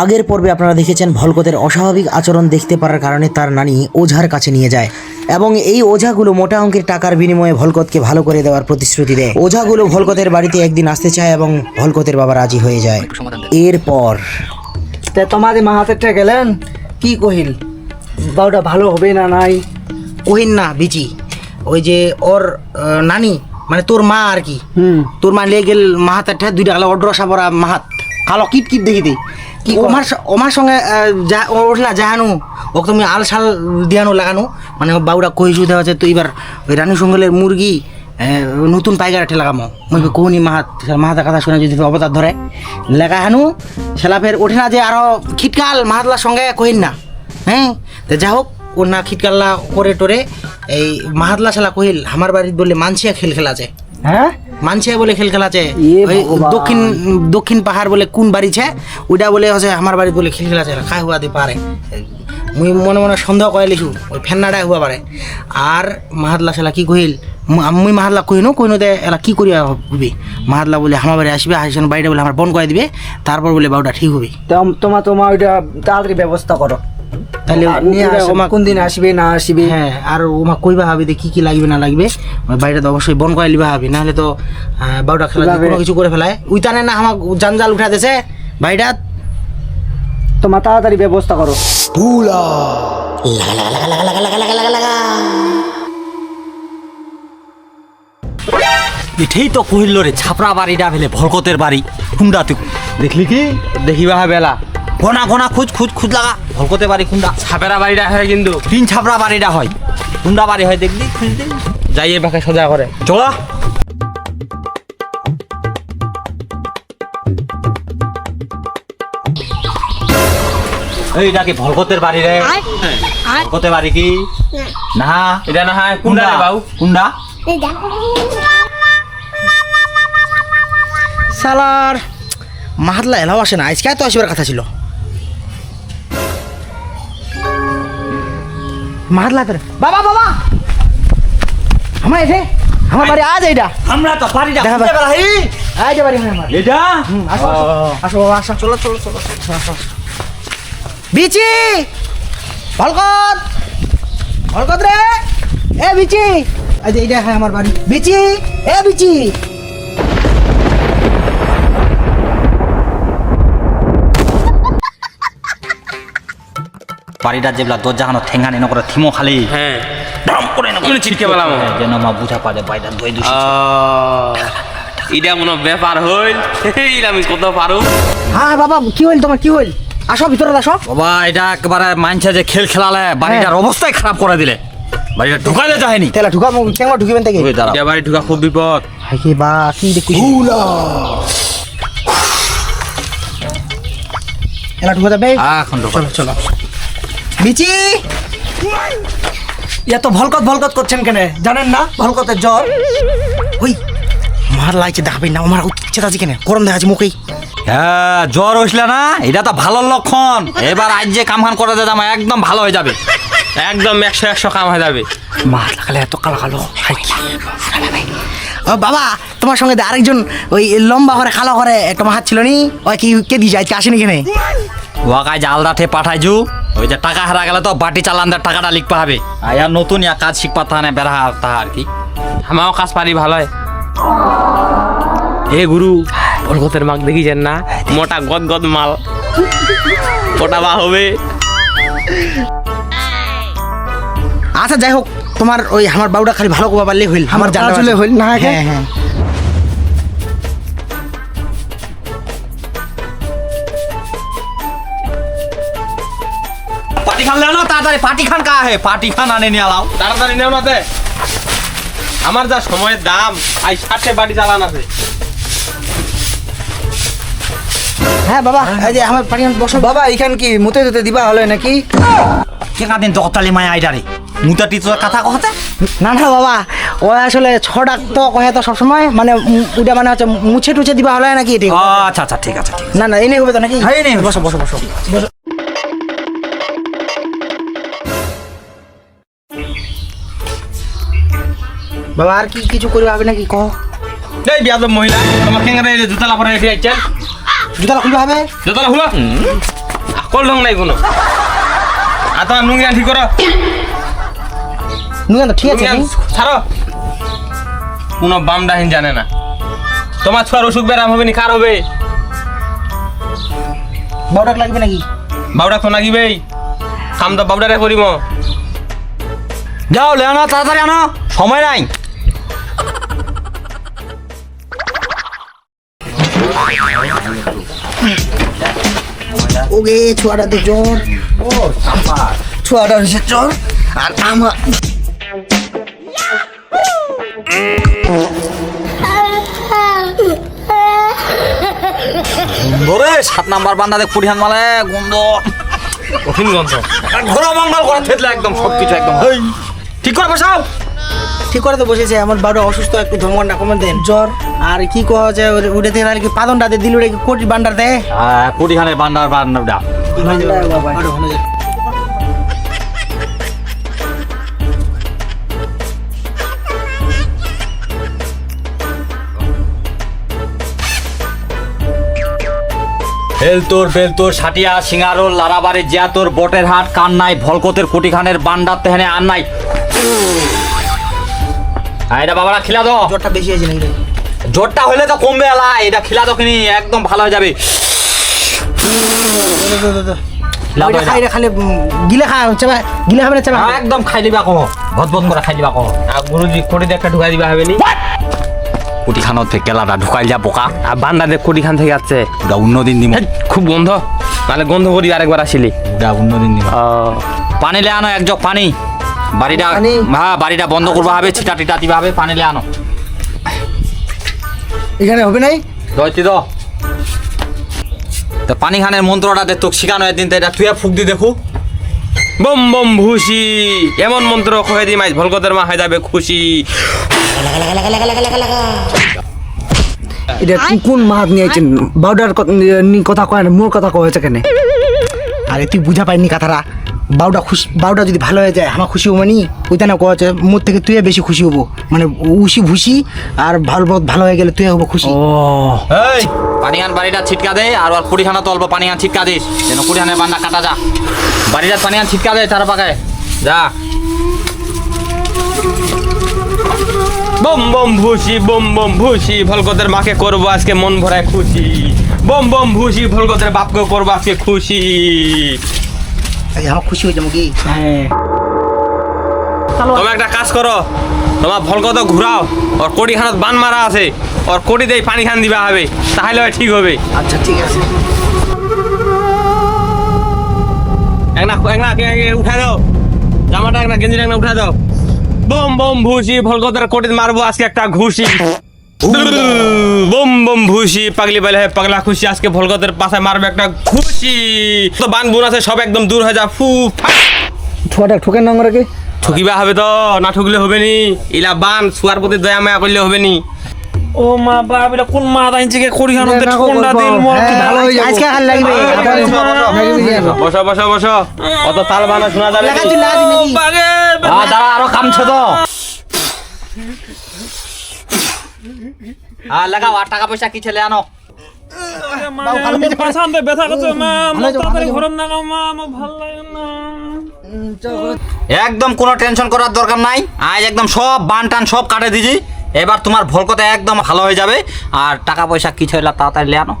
আগের পর্বে আপনারা দেখেছেন ভলকতের অস্বাভাবিক আচরণ দেখতে পারার কারণে তার নানি ওঝার কাছে নিয়ে যায় এবং এই ওঝাগুলো মোটা অঙ্কের টাকার বিনিময়ে ভলকতকে ভালো করে দেওয়ার প্রতিশ্রুতি দেয়। ওঝাগুলো ভলকতের বাড়িতে একদিন আসতে চায় এবং ভলকতের বাবা রাজি হয়ে যায়। এরপর তে তোমাদের মা হাতেরটা গেলেন? কি কহিল? বাউটা ভালো হবে না নাই? কহিন না বিচি। ওই যে ওর নানি মানে তোর মা আর কি। হুম। তোর মা লেগে গেল মাহাতের ঠে দুইটা কালো অড্রসা সাবরা মাহাত কালো কিট কিট দেখি দে। কি ওমার ওমার সঙ্গে যা ওঠলা যাহানু ওকে তুমি আল সাল দিয়ানো লাগানো। মানে বাউরা কইছু দেওয়া আছে তো এবার ওই রানী সঙ্গলের মুরগি নতুন পাইকার লাগামো মই কোহনি মাহাত মাহাতের কথা শুনে যদি অবতার ধরে। লেখা হানু সেলা ফের ওঠে না যে আরও খিটকাল মাহাতলার সঙ্গে কহিন না। হ্যাঁ? তো যা হোক ওর না খিটকাল্লা করে টোরে এই মাহাতলা শালা কহিল আমার বাড়ির বললে মানছিয়া খেল খেলা আছে হ্যাঁ? মানছে বলে খেল খেলা আছে দক্ষিণ দক্ষিণ পাহাড় বলে কোন বাড়ি ছে? ওইটা বলে হচ্ছে আমার বাড়ি বলে খেল খেলা আছে খাই হুয়া দি পারে। মুই মনে মনে সন্দেহ করে লিখু ওই ফেন্নাটাই হুয়া পারে। আর মাহাতলা সেলা কি কহিল মু- মুই মাহাতলা কহিনো কইনো দে এলা কি করিয়া হবি? মাহাতলা বলে আমার বাড়ি আসবে আসেন বাড়িটা বলে আমার বন করে দিবে তারপর বলে বাউটা ঠিক হবে। তোমার তোমার ওইটা তাড়াতাড়ি ব্যবস্থা করো। তাহলে ওমা- কোন দিন আসবে না আসবে? হ্যাঁ আর ওমা কইবা হবে কি কি লাগবে না লাগবে। বাড়িটা তো অবশ্যই বন করে লিবা হবে নাহলে তো বারোটা খেলা কোনো কিছু করে ফেলায়। উইতানে না আমার জানজাল উঠা দিয়েছে বাড়িটা তোমার তাড়াতাড়ি ব্যবস্থা করো। এঠেই তো কহিল রে ছাপড়া বাড়িটা ফেলে ভরকতের বাড়ি তুই। দেখলি কি? দেখিবা বেলা। ঘনা ঘনা খুঁজ খুঁজ খুঁজ লাগা। ভরকতের বাড়ি খুন্ডা ছাপেরা বাড়িটা হয় কিন্তু। তিন ছাপরা বাড়িটা হয়। খুন্ডা বাড়ি হয় দেখলি? খুঁজ দে যাইয়ে পাখে সোজা করে। চলা। এইটা কি ভলকতের বাড়ি রে? ভলকতের বাড়ি কি? না। এটা না হয় কুন্ডা রে বাউ কুন্ডা? সালার। মাহাতলা এলাও আসে না। আজকে তো আসবার কথা ছিল। মাহাতলা ফের বাবা বাবা! আমার এসে আমার বাড়ি আজ এইটা আমরা তো বাড়িটা দেখা বেড়াই আজ বাড়ি আমার। এটা আসো আসো, বাবা আসো চলো চলো চলো আসো। বিচি! ভলকত ভলকত রে! এ বিচি! আজ এইটা হ্যাঁ আমার বাড়ি। বিচি! এ বিচি! বাড়িটা যেগুলা দরজা খানো ঠেঙ্গা নেন করে থিমো খালি। হ্যাঁ। ড্রাম করে না এমনি ছিটকে পেলাম। যেন মা বুঝা যায় বাড়িটা দই দুই এটা কোনো ব্যাপার হইল। এইটা আমি কত পারু? হ্যাঁ বাবা কি হইল তোমার? কি হইল? আসো ভিতরে আসো। বাবা এটা একেবারে মানছে যে খেল খেলালে বাড়িটার অবস্থাই খারাপ করে দিলে। বাড়িটা ঢুকাইলে যায়নি। তেলা ঢুকা কেমন ঢুকিবেন থেকে। এটা বাড়ি ঢুকা খুব বিপদ। হাই কি বা কি দেখি এলা ঢুকা যাবে। এখন ঢুকা। চলো চলো। বিচি? এত ভলকত ভলকত করছেন কেন? জানেন না? ভলকতের জ্বর? ওই মার লাগছে দেখাবে না আমার উচ্চে আছে কেন? গরম দেখা আছে মুখেই। হ্যাঁ জ্বর হইছিল না এটা তো ভালো লক্ষণ। এবার আজ যে কামখান করে দিতাম একদম ভালো হয়ে যাবে। একদম একশো একশো কাম হয়ে যাবে। মার লাগালে এত কালো কালো। হাই কি। ও বাবা তোমার সঙ্গে আরেকজন ওই লম্বা করে কালো করে একটা মাহাত ছিল নি? ওই কি কে দিয়েছে আজকে আসেনি কেনে? ওয়াকায় যে আলদাঠে পাঠাইছু ওই যে টাকা হারা গেলে তো বাটি চালানদের টাকাটা লিখতে হবে। আর নতুন ইয়া কাজ শিখবা তাহানে বেড়া তাহা আর কি। আমারও কাজ পারি ভালো হয়। এ গুরু। ভলগতের মাগ দেখিছেন না? মোটা গদ গদ মাল। ওটা বা হবে। আচ্ছা যাই হোক তোমার ওই আমার বাবুটা খালি ভালো করবা পারলে হইল। আমার জানা চলে হইল না হ্যাঁ হ্যাঁ। তাড়াতাড়ি পাটি খান কা হে? পাটি খান আনে নিয়ে আলাও। তাড়াতাড়ি নেও না তে। আমার যা সময়ের দাম আই ষাটে বাড়ি চালান আছে। হ্যাঁ বাবা এই যে আমার পানি বসো। বাবা এখান কি মুতে ধুতে দিবা হলে নাকি? কে কাদিন দকতালি মায়া আইডারে মুতাটি তোর কথা কহতে? না না বাবা ও আসলে ছটা তো কহে তো সবসময় মানে ওটা মানে হচ্ছে মুছে টুছে দিবা হলে নাকি এটি? আচ্ছা আচ্ছা ঠিক আছে ঠিক আছে। না না এনে হবে তো নাকি? হ্যাঁ, এনে হবে। বসো বসো বসো। বসো। বাবা আর কি কিছু করবে হবে নাকি? কহ এই বিয়াদ মহিলা তোমার কেঙ্গারে জুতালা পরে রেখে আইছেন জুতা খুলবে হবে জুতালা খুলো আকল ঢং নাই কোনো। আর তোমার নুঙ্গি ঠিক করো। তো ঠিক আছে নুঙ্গি ছাড়ো। কোনো বাম ডাহিন জানে না। তোমার ছোয়ার অসুখ ব্যারাম হবে নি কার হবে? বাউডাক লাগবে নাকি? বাবুটা তো নাগিবেই কাম তো বাবুটারে করিম। যাও লে আনো তাড়াতাড়ি আনো। সময় নাই। ওগে ছোয়াটাতে জ্বর। ছোয়াটা হচ্ছে জ্বর। আর আমার ধরে সাত নাম্বার বান্দাতে কুড়ি হান মালে গন্ধ। কঠিন গন্ধ। ঘোরা মঙ্গল করে একদম সব কিছু একদম। হেই, ঠিক করে বসাও। ঠিক করে তো বসেছে আমার বারো অসুস্থ একটু ধর্মঘন্টা কমে দেন। জ্বর আর কি কওয়া যায় ওরে- উঠে থেকে কি পাদনটা দিয়ে দিল ওটা কি কোটি বান্ডার দেয় কুড়ি খানের বারো হলে বেলতোর বেলতোর সাটিয়া সিঙ্গারোল লারাবাড়ি জিয়া তোর বটের হাট কান্নাই ভলকতের কোটি বান্ডার তেহানে আর নাই। এটা বাবারা খিলা দাও। জ্বরটা বেশি আছে নাকি? রে? জ্বরটা হলে তো কমবে এলা এটা খিলা দাও কিনি একদম ভালো হয়ে যাবে। খালি গিলে খা চাবা গিলে খাবে না চাবা। হ্যাঁ, একদম খাই দিবা কহ ভদভদ করে খাই দিবা আর গুরুজি কোটিতে একটা ঢুকাই দিবা হবে নি কোটি থেকে কেলাটা ঢুকাই যা বোকা। আর বান্দাদের থেকে আসছে ওটা অন্যদিন দিম খুব গন্ধ। নাহলে গন্ধ করি আরেকবার আসিলি। ওটা অন্যদিন দিম ও, পানি লে আনো এক জগ পানি। বাড়িটা? হ্যাঁ বাড়িটা বন্ধ করবা হবে ছিটা টিটা দিবা হবে পানি লে আনো। এখানে হবে নাই? দইতি দ। তো পানি খানের মন্ত্রটা দে তোকে শিখানো একদিন তো এটা তুই ফুক দি দেখু। বম বম ভুসি। এমন মন্ত্র কহে দি মাইজ ভলকতের মা হয়ে যাবে খুশি। এটা কোন- মাহাত নিয়েছেন বাউডার কথা কয় না মোর কথা কয়েছে কেন? আরে তুই বুঝা পাইনি কথাটা। বাউটা খুশি বাউটা যদি ভালো হয়ে যায় আমার খুশি হব নি ওইটা না মোর থেকে তুই বেশি খুশি হব। মানে উসি ভুসি আর ভালো ভালো হয়ে গেলে তুই হব খুশি। এই! পানি খান বাড়িটা ছিটকা দে আর ওর কুড়ি খানা তো অল্প পানি খান ছিটকা দিস। যেন কুড়ি খানের বান্না কাটা যা। বাড়িটা পানি খান ছিটকা দে তার পাকায় যা। বম বম ভুসি বম বম ভুসি ভলকতের মাকে করব আজকে মন ভরায় খুশি। বম বম ভুসি ভলকতের বাপকে করব আজকে খুশি। আমার খুশি হয়ে যাব কি? হ্যাঁ। তুমি একটা কাজ করো তোমার ভলকত ঘুরাও ওর কোটি খানত বান মারা আছে ওর কোটি দিয়ে পানি খান দিবা হবে তাহলে ঠিক হবে। আচ্ছা ঠিক আছে। এক না এক না উঠা দাও। জামাটা এক না গেঞ্জিটা এক না উঠা দাও। বম বম ভুসি ভলকতের কোটি মারবো আজকে একটা ঘুষি। বম বম ভুসি পাগলি বেলে হে পাগলা খুশি আজকে ভলকতের পাশে মারবে একটা খুশি। তো বান বুন আছে সব একদম দূর হয়ে যা ফু। ঠোঁটা ঠোকেন নম্বর কি? ঠকিবা হবে তো না ঠকলে হবে নি। ইলা বান শুয়ার প্রতি দয়া মায়া করলে হবে নি। ও মা বাপ এটা কোন মা দাইছে কে করি না, ঠান্ডা। দিল মর ভালো আজকে আর লাগবে বসো বসো বসো অত তাল বানা শোনা যাবে নি। লাগাচ্ছি লাগাচ্ছি নাকি? আ, দাঁড়া আরও কামছে তো। হ্যাঁ লাগাও আর টাকা পয়সা কি ছেলে আনো? পাশান দে ব্যথা করছে মা ভালো হয়েছে, তাড়াতাড়ি ঘরম না মা আমার ভালো লাগে না। একদম কোনো টেনশন করার দরকার নাই। আজ একদম সব বান টান সব কাটে দিছি। এবার তোমার ভলকতে একদম ভালো হয়ে যাবে। আর টাকা পয়সা কিছু হইলে তাড়াতাড়ি লে আনো?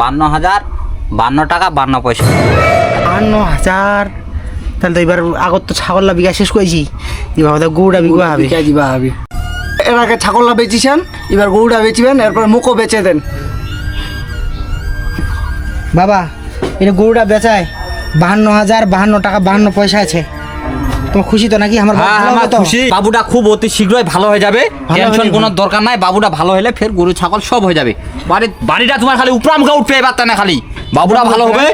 বান্ন হাজার বান্ন টাকা বান্ন পয়সা। বান্ন হাজার। তাহলে তো এবার আগত তো ছাগল্লা বিঘা শেষ করেছি। এবার গৌড়া বিঘা হবে। দিবা হবে। এর আগে ছাগলটা বেচিছেন এবার গরুটা বেচিবেন এরপর মুখও বেচে দেন। বাবা এটা গরুটা বেচায় বাহান্ন হাজার বাহান্ন টাকা বাহান্ন পয়সা আছে। তোমার খুশি তো নাকি? আমার হ্যাঁ আমার খুশি। বাবুটা খুব অতি শীঘ্রই ভালো হয়ে যাবে। টেনশন কোনো দরকার নাই বাবুটা ভালো হলে ফের গরু ছাগল সব হয়ে যাবে। বাড়ি বাড়িটা তোমার খালি উপরাম গা উঠবে এবার তা না খালি। বাবুটা ভালো হবে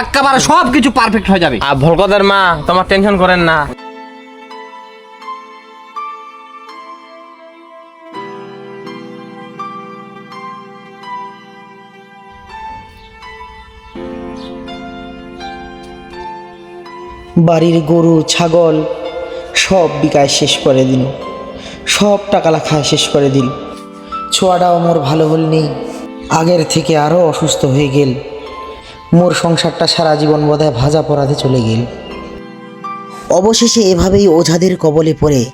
একেবারে সব কিছু পারফেক্ট হয়ে যাবে। আর ভলকতের মা তোমার টেনশন করেন না। বাড়ির গরু, ছাগল, সব বিকায় শেষ করে দিল। সব টাকা লেখা শেষ করে দিল। ছোয়াটাও মোর ভালো হল নেই। আগের থেকে আরও অসুস্থ হয়ে গেল। মোর সংসারটা সারা জীবন বোধহয় ভাজা পরাধে চলে গেল। অবশেষে এভাবেই ওঝাদের কবলে পড়ে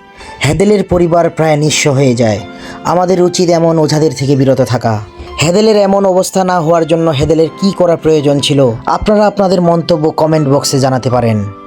হেদেলের পরিবার প্রায় নিঃস্ব হয়ে যায়। আমাদের উচিত এমন ওঝাদের থেকে বিরত থাকা। হেদেলের এমন অবস্থা না হওয়ার জন্য হেদেলের কি করা প্রয়োজন ছিল, আপনারা আপনাদের মন্তব্য কমেন্ট বক্সে জানাতে পারেন।